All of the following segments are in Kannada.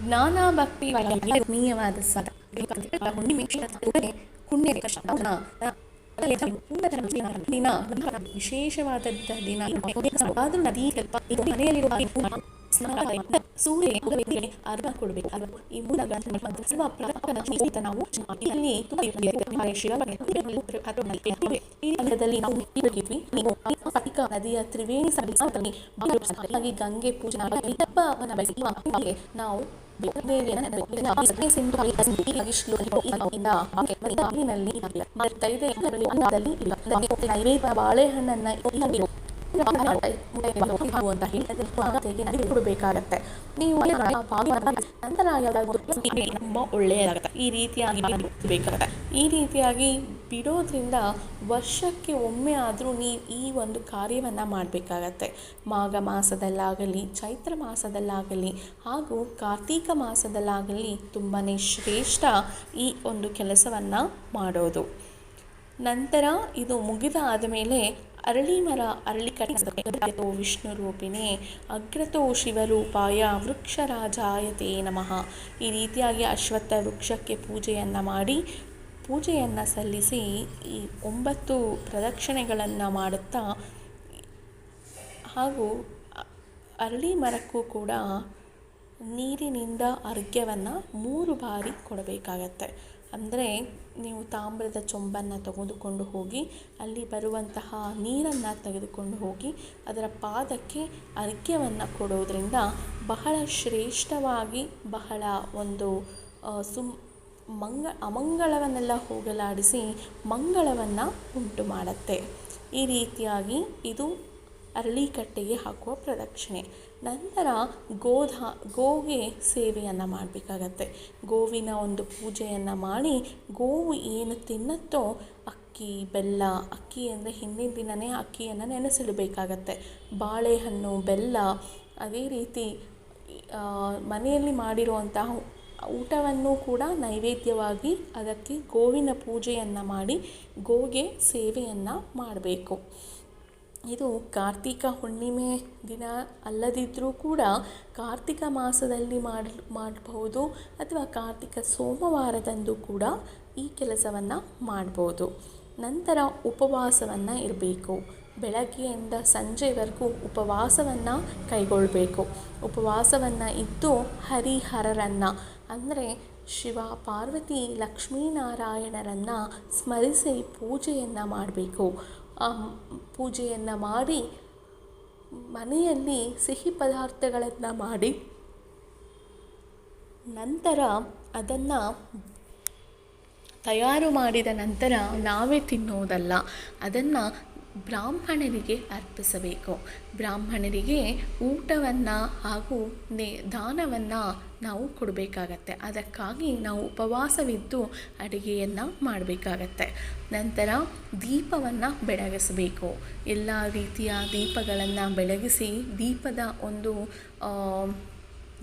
ಜ್ಞಾನ ಭಕ್ತಿ ಆತ್ಮೀಯವಾದ ಹುಣ್ಣಿಮೆ ದಿನ ವಿಶೇಷವಾದ ದಿನ ಆದ್ರೂ ನದಿ ಮನೆಯಲ್ಲಿರುವ ಸೂರ್ಯ ಅರ್ಘ ಕೊಡಬೇಕು. ಈ ಮೂಲ ಸರ್ವ ಪ್ರಾಪನ ಸಹಿತ ನಾವು ಇಲ್ಲಿ ಈ ದಿನದಲ್ಲಿ ನಾವು ಹೋಗಿದ್ವಿ ನದಿಯ ತ್ರಿವೇಣಿ ಹಾಗಾಗಿ ಗಂಗೆ ಪೂಜೆ ನಾವು ನೈವೇದ್ಯ ಬಾಳೆಹಣ್ಣನ್ನ ನೀವು ನಂತರ ಯಾವುದಾದ್ರು ಒಳ್ಳೆಯದಾಗತ್ತೆ ಈ ರೀತಿಯಾಗಿ ಬೇಕಾಗತ್ತೆ ಈ ರೀತಿಯಾಗಿ ಬಿಡೋದ್ರಿಂದ ವರ್ಷಕ್ಕೆ ಒಮ್ಮೆ ಆದರೂ ನೀವು ಈ ಒಂದು ಕಾರ್ಯವನ್ನು ಮಾಡಬೇಕಾಗತ್ತೆ. ಮಾಘ ಮಾಸದಲ್ಲಾಗಲಿ, ಚೈತ್ರ ಮಾಸದಲ್ಲಾಗಲಿ ಹಾಗೂ ಕಾರ್ತೀಕ ಮಾಸದಲ್ಲಾಗಲಿ ತುಂಬಾ ಶ್ರೇಷ್ಠ ಈ ಒಂದು ಕೆಲಸವನ್ನು ಮಾಡೋದು. ನಂತರ ಇದು ಮುಗಿದ ಆದಮೇಲೆ ಅರಳಿ ಮರ, ಅರಳಿ ಕಟ್ಟೋ ವಿಷ್ಣು ರೂಪಿಣೆ ಅಗ್ರತೋ ಶಿವರೂಪಾಯ ವೃಕ್ಷರಾಜಾಯತೆ ನಮಃ. ಈ ರೀತಿಯಾಗಿ ಅಶ್ವತ್ಥ ವೃಕ್ಷಕ್ಕೆ ಪೂಜೆಯನ್ನು ಮಾಡಿ ಪೂಜೆಯನ್ನು ಸಲ್ಲಿಸಿ ಈ ಒಂಬತ್ತು ಪ್ರದಕ್ಷಿಣೆಗಳನ್ನು ಮಾಡುತ್ತಾ ಹಾಗೂ ಅರಳಿ ಮರಕ್ಕೂ ಕೂಡ ನೀರಿನಿಂದ ಅರ್ಘ್ಯವನ್ನು ಮೂರು ಬಾರಿ ಕೊಡಬೇಕಾಗತ್ತೆ. ಅಂದರೆ ನೀವು ತಾಮ್ರದ ಚೊಂಬನ್ನು ತೆಗೆದುಕೊಂಡು ಹೋಗಿ, ಅಲ್ಲಿ ಬರುವಂತಹ ನೀರನ್ನು ತೆಗೆದುಕೊಂಡು ಹೋಗಿ, ಅದರ ಪಾದಕ್ಕೆ ಅರ್ಘ್ಯವನ್ನು ಕೊಡೋದರಿಂದ ಬಹಳ ಶ್ರೇಷ್ಠವಾಗಿ ಬಹಳ ಒಂದು ಸುಮ್ ಮಂಗ, ಅಮಂಗಳವನ್ನೆಲ್ಲ ಹೋಗಲಾಡಿಸಿ ಮಂಗಳವನ್ನು ಉಂಟು ಮಾಡುತ್ತೆ. ಈ ರೀತಿಯಾಗಿ ಇದು ಅರಳಿಕಟ್ಟೆಗೆ ಹಾಕುವ ಪ್ರದಕ್ಷಿಣೆ. ನಂತರ ಗೋಧ, ಗೋಗೆ ಸೇವೆಯನ್ನು ಮಾಡಬೇಕಾಗತ್ತೆ. ಗೋವಿನ ಒಂದು ಪೂಜೆಯನ್ನು ಮಾಡಿ ಗೋವು ಏನು ತಿನ್ನುತ್ತೋ ಅಕ್ಕಿ, ಬೆಲ್ಲ, ಅಕ್ಕಿ ಅಂದರೆ ಹಿಂದಿನ ದಿನವೇ ಅಕ್ಕಿಯನ್ನು ನೆನೆಸಿಡಬೇಕಾಗತ್ತೆ. ಬಾಳೆಹಣ್ಣು, ಬೆಲ್ಲ, ಅದೇ ರೀತಿ ಮನೆಯಲ್ಲಿ ಮಾಡಿರುವಂತಹ ಊಟವನ್ನು ಕೂಡ ನೈವೇದ್ಯವಾಗಿ ಅದಕ್ಕೆ ಗೋವಿನ ಪೂಜೆಯನ್ನು ಮಾಡಿ ಗೋಗೆ ಸೇವೆಯನ್ನು ಮಾಡಬೇಕು. ಇದು ಕಾರ್ತಿಕ ಹುಣ್ಣಿಮೆ ದಿನ ಅಲ್ಲದಿದ್ದರೂ ಕೂಡ ಕಾರ್ತಿಕ ಮಾಸದಲ್ಲಿ ಮಾಡಿ ಮಾಡಬಹುದು ಅಥವಾ ಕಾರ್ತಿಕ ಸೋಮವಾರದಂದು ಕೂಡ ಈ ಕೆಲಸವನ್ನು ಮಾಡ್ಬೋದು. ನಂತರ ಉಪವಾಸವನ್ನು ಇರಬೇಕು. ಬೆಳಗ್ಗೆಯಿಂದ ಸಂಜೆವರೆಗೂ ಉಪವಾಸವನ್ನು ಕೈಗೊಳ್ಳಬೇಕು ಉಪವಾಸವನ್ನು ಇದ್ದು ಹರಿಹರರನ್ನು, ಅಂದರೆ ಶಿವ, ಪಾರ್ವತಿ, ಲಕ್ಷ್ಮೀನಾರಾಯಣರನ್ನು ಸ್ಮರಿಸಿ ಪೂಜೆಯನ್ನು ಮಾಡಬೇಕು. ಪೂಜೆಯನ್ನು ಮಾಡಿ ಮನೆಯಲ್ಲಿ ಸಿಹಿ ಪದಾರ್ಥಗಳನ್ನು ಮಾಡಿ ನಂತರ ಅದನ್ನು ತಯಾರು ಮಾಡಿದ ನಂತರ ನಾವೇ ತಿನ್ನುವುದಲ್ಲ ಅದನ್ನು ಬ್ರಾಹ್ಮಣರಿಗೆ ಅರ್ಪಿಸಬೇಕು. ಬ್ರಾಹ್ಮಣರಿಗೆ ಊಟವನ್ನು ಹಾಗೂ ನೇ, ದಾನವನ್ನು ನಾವು ಕೊಡಬೇಕಾಗತ್ತೆ. ಅದಕ್ಕಾಗಿ ನಾವು ಉಪವಾಸವಿದ್ದು ಅಡುಗೆಯನ್ನು ಮಾಡಬೇಕಾಗತ್ತೆ. ನಂತರ ದೀಪವನ್ನು ಬೆಳಗಿಸಬೇಕು. ಎಲ್ಲ ರೀತಿಯ ದೀಪಗಳನ್ನು ಬೆಳಗಿಸಿ ದೀಪದ ಒಂದು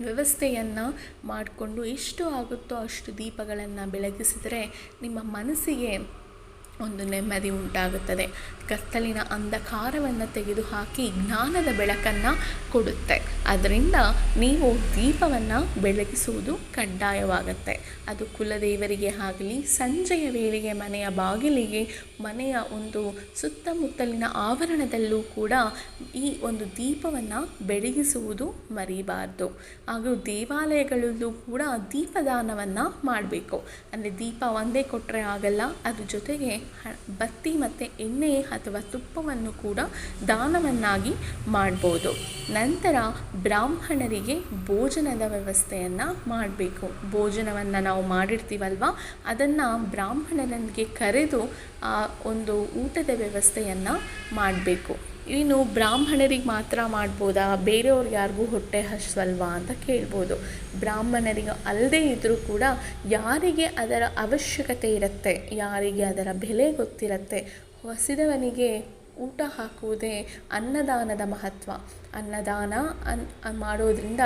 ವ್ಯವಸ್ಥೆಯನ್ನು ಮಾಡಿಕೊಂಡು ಎಷ್ಟು ಆಗುತ್ತೋ ಅಷ್ಟು ದೀಪಗಳನ್ನು ಬೆಳಗಿಸಿದರೆ ನಿಮ್ಮ ಮನಸ್ಸಿಗೆ ಒಂದು ನೆಮ್ಮದಿ ಉಂಟಾಗುತ್ತದೆ. ಕತ್ತಲಿನ ಅಂಧಕಾರವನ್ನು ತೆಗೆದುಹಾಕಿ ಜ್ಞಾನದ ಬೆಳಕನ್ನು ಕೊಡುತ್ತೆ. ಅದರಿಂದ ನೀವು ದೀಪವನ್ನು ಬೆಳಗಿಸುವುದು ಕಡ್ಡಾಯವಾಗುತ್ತೆ. ಅದು ಕುಲದೇವರಿಗೆ ಆಗಲಿ, ಸಂಜೆಯ ವೇಳೆಗೆ ಮನೆಯ ಬಾಗಿಲಿಗೆ, ಮನೆಯ ಒಂದು ಸುತ್ತಮುತ್ತಲಿನ ಆವರಣದಲ್ಲೂ ಕೂಡ ಈ ಒಂದು ದೀಪವನ್ನು ಬೆಳಗಿಸುವುದು ಮರಿಬಾರ್ದು. ಹಾಗೂ ದೇವಾಲಯಗಳಲ್ಲೂ ಕೂಡ ದೀಪದಾನವನ್ನು ಮಾಡಬೇಕು. ಅಂದರೆ ದೀಪ ಒಂದೇ ಕೊಟ್ಟರೆ ಆಗಲ್ಲ ಅದ್ರ ಜೊತೆಗೆ ಬತ್ತಿ ಮತ್ತು ಎಣ್ಣೆ ಅಥವಾ ತುಪ್ಪವನ್ನು ಕೂಡ ದಾನವನ್ನಾಗಿ ಮಾಡ್ಬೋದು. ನಂತರ ಬ್ರಾಹ್ಮಣರಿಗೆ ಭೋಜನದ ವ್ಯವಸ್ಥೆಯನ್ನು ಮಾಡಬೇಕು. ಭೋಜನವನ್ನು ನಾವು ಮಾಡಿರ್ತೀವಲ್ವ? ಅದನ್ನು ಬ್ರಾಹ್ಮಣನಿಗೆ ಕರೆದು ಒಂದು ಊಟದ ವ್ಯವಸ್ಥೆಯನ್ನು ಮಾಡಬೇಕು. ಇನ್ನು ಬ್ರಾಹ್ಮಣರಿಗೆ ಮಾತ್ರ ಮಾಡ್ಬೋದಾ? ಬೇರೆಯವ್ರಿಗೆ ಯಾರಿಗೂ ಹೊಟ್ಟೆ ಹಸಲ್ವಾ ಅಂತ ಕೇಳ್ಬೋದು. ಬ್ರಾಹ್ಮಣರಿಗೆ ಅಲ್ಲದೇ ಇದ್ದರೂ ಕೂಡ ಯಾರಿಗೆ ಅದರ ಅವಶ್ಯಕತೆ ಇರುತ್ತೆ, ಯಾರಿಗೆ ಅದರ ಬೆಲೆ ಗೊತ್ತಿರುತ್ತೆ, ಹೊಸಿದವನಿಗೆ ಊಟ ಹಾಕುವುದೇ ಅನ್ನದಾನದ ಮಹತ್ವ. ಅನ್ನದಾನ ಅನ್, ಮಾಡೋದ್ರಿಂದ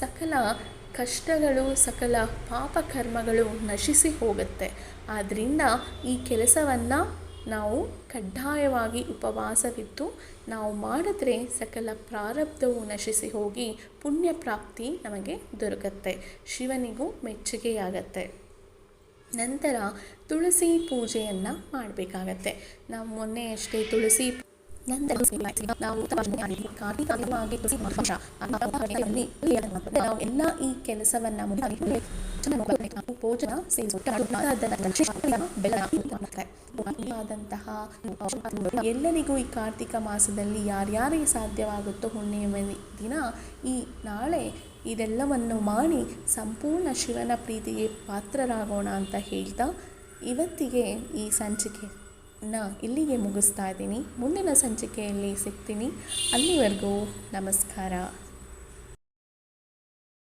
ಸಕಲ ಕಷ್ಟಗಳು, ಸಕಲ ಪಾಪಕರ್ಮಗಳು ನಶಿಸಿ ಹೋಗುತ್ತೆ. ಆದ್ದರಿಂದ ಈ ಕೆಲಸವನ್ನು ನಾವು ಕಡ್ಡಾಯವಾಗಿ ಉಪವಾಸವಿದ್ದು ನಾವು ಮಾಡಿದ್ರೆ ಸಕಲ ಪ್ರಾರಬ್ಧವು ನಶಿಸಿ ಹೋಗಿ ಪುಣ್ಯ ಪ್ರಾಪ್ತಿ ನಮಗೆ ದೊರಕತ್ತೆ, ಶಿವನಿಗೂ ಮೆಚ್ಚುಗೆಯಾಗತ್ತೆ. ನಂತರ ತುಳಸಿ ಪೂಜೆಯನ್ನು ಮಾಡಬೇಕಾಗತ್ತೆ. ನಾವು ಮೊನ್ನೆ ಅಷ್ಟೇ ತುಳಸಿ ಕೆಲಸವನ್ನು ಎಲ್ಲರಿಗೂ ಈ ಕಾರ್ತಿಕ ಮಾಸದಲ್ಲಿ ಯಾರ್ಯಾರಿಗೆ ಸಾಧ್ಯವಾಗುತ್ತೋ ಹುಣ್ಣಿಮೆ ದಿನ, ಈ ನಾಳೆ ಇದೆಲ್ಲವನ್ನು ಮಾಡಿ ಸಂಪೂರ್ಣ ಶಿವನ ಪ್ರೀತಿಗೆ ಪಾತ್ರರಾಗೋಣ ಅಂತ ಹೇಳ್ತಾ ಇವತ್ತಿಗೆ ಈ ಸಂಚಿಕೆನ ಇಲ್ಲಿಗೆ ಮುಗಿಸ್ತಾ ಇದ್ದೀನಿ. ಮುಂದಿನ ಸಂಚಿಕೆಯಲ್ಲಿ ಸಿಗ್ತೀನಿ. ಅಲ್ಲಿವರೆಗೂ ನಮಸ್ಕಾರ.